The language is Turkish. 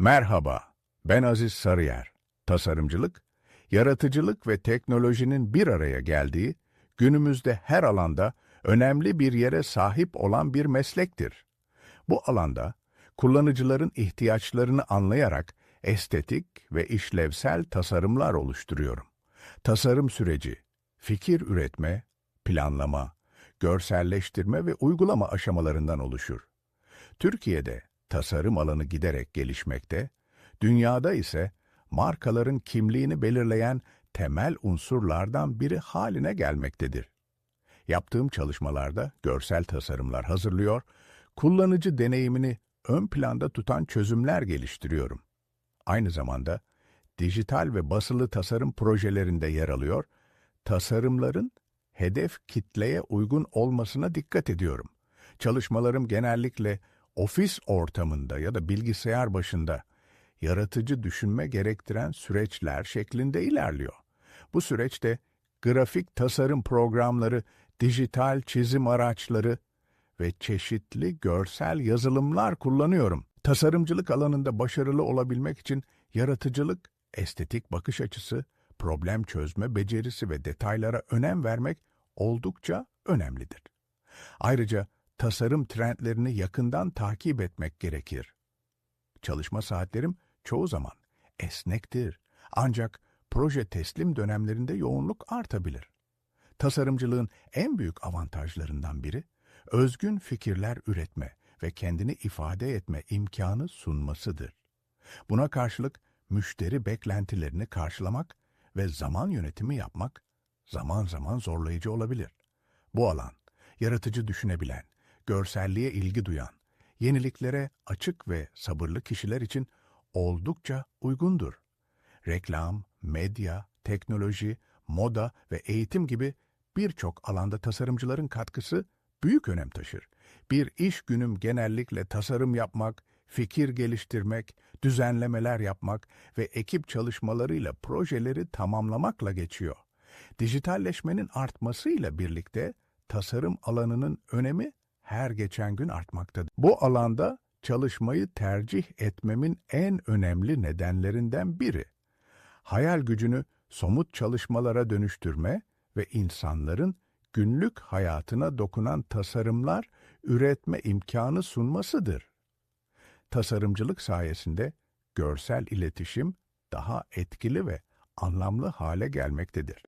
Merhaba, ben Aziz Sarıyer. Tasarımcılık, yaratıcılık ve teknolojinin bir araya geldiği, günümüzde her alanda önemli bir yere sahip olan bir meslektir. Bu alanda, kullanıcıların ihtiyaçlarını anlayarak estetik ve işlevsel tasarımlar oluşturuyorum. Tasarım süreci, fikir üretme, planlama, görselleştirme ve uygulama aşamalarından oluşur. Türkiye'de tasarım alanı giderek gelişmekte, dünyada ise markaların kimliğini belirleyen temel unsurlardan biri haline gelmektedir. Yaptığım çalışmalarda görsel tasarımlar hazırlıyor, kullanıcı deneyimini ön planda tutan çözümler geliştiriyorum. Aynı zamanda dijital ve basılı tasarım projelerinde yer alıyor, tasarımların hedef kitleye uygun olmasına dikkat ediyorum. Çalışmalarım genellikle ofis ortamında ya da bilgisayar başında yaratıcı düşünme gerektiren süreçler şeklinde ilerliyor. Bu süreçte grafik tasarım programları, dijital çizim araçları ve çeşitli görsel yazılımlar kullanıyorum. Tasarımcılık alanında başarılı olabilmek için yaratıcılık, estetik bakış açısı, problem çözme becerisi ve detaylara önem vermek oldukça önemlidir. Ayrıca tasarım trendlerini yakından takip etmek gerekir. Çalışma saatlerim çoğu zaman esnektir. Ancak proje teslim dönemlerinde yoğunluk artabilir. Tasarımcılığın en büyük avantajlarından biri, özgün fikirler üretme ve kendini ifade etme imkanı sunmasıdır. Buna karşılık müşteri beklentilerini karşılamak ve zaman yönetimi yapmak zaman zaman zorlayıcı olabilir. Bu alan, yaratıcı düşünebilen, görselliğe ilgi duyan, yeniliklere açık ve sabırlı kişiler için oldukça uygundur. Reklam, medya, teknoloji, moda ve eğitim gibi birçok alanda tasarımcıların katkısı büyük önem taşır. Bir iş günüm genellikle tasarım yapmak, fikir geliştirmek, düzenlemeler yapmak ve ekip çalışmalarıyla projeleri tamamlamakla geçiyor. Dijitalleşmenin artmasıyla birlikte tasarım alanının önemi her geçen gün artmaktadır. Bu alanda çalışmayı tercih etmemin en önemli nedenlerinden biri. Hayal gücünü somut çalışmalara dönüştürme ve insanların günlük hayatına dokunan tasarımlar üretme imkanı sunmasıdır. Tasarımcılık sayesinde görsel iletişim daha etkili ve anlamlı hale gelmektedir.